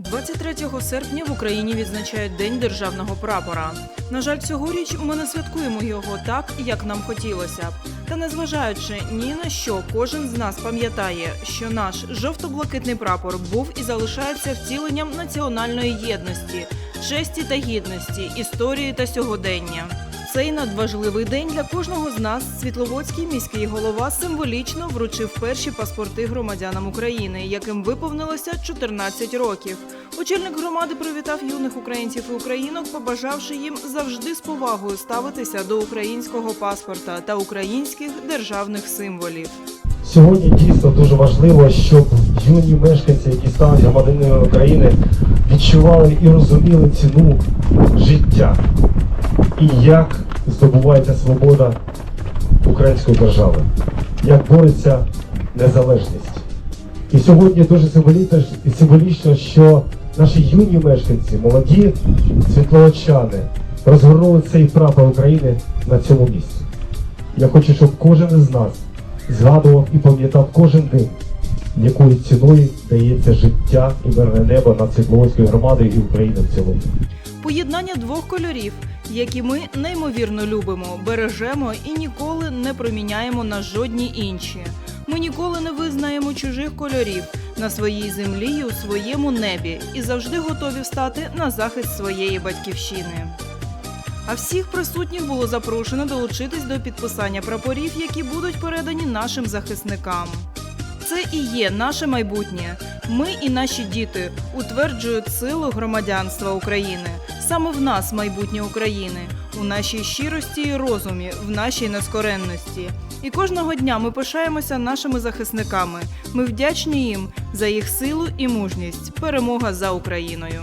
23 серпня в Україні відзначають День державного прапора. На жаль, цьогоріч ми не святкуємо його так, як нам хотілося б. Та незважаючи ні на що, кожен з нас пам'ятає, що наш жовто-блакитний прапор був і залишається втіленням національної єдності, честі та гідності, історії та сьогодення. Цей надважливий день для кожного з нас Світловодський міський голова символічно вручив перші паспорти громадянам України, яким виповнилося 14 років. Очільник громади привітав юних українців і українок, побажавши їм завжди з повагою ставитися до українського паспорта та українських державних символів. Сьогодні дійсно дуже важливо, щоб юні мешканці, які стануть громадянами України, відчували і розуміли ціну життя і як здобувається свобода української держави, як бореться незалежність. І сьогодні дуже символічно, що наші юні мешканці, молоді світловочани, розгорнули цей прапор України на цьому місці. Я хочу, щоб кожен із нас згадував і пам'ятав кожен день, якою ціною дається життя і мирне небо над Світловодською громадою і Україною в цілому. Поєднання двох кольорів, які ми неймовірно любимо, бережемо і ніколи не проміняємо на жодні інші. Ми ніколи не визнаємо чужих кольорів на своїй землі і у своєму небі і завжди готові встати на захист своєї батьківщини. А всіх присутніх було запрошено долучитись до підписання прапорів, які будуть передані нашим захисникам. Це і є наше майбутнє. Ми і наші діти утверджують силу громадянства України. Саме в нас майбутнє України, у нашій щирості і розумі, в нашій нескоренності. І кожного дня ми пишаємося нашими захисниками. Ми вдячні їм за їх силу і мужність. Перемога за Україною.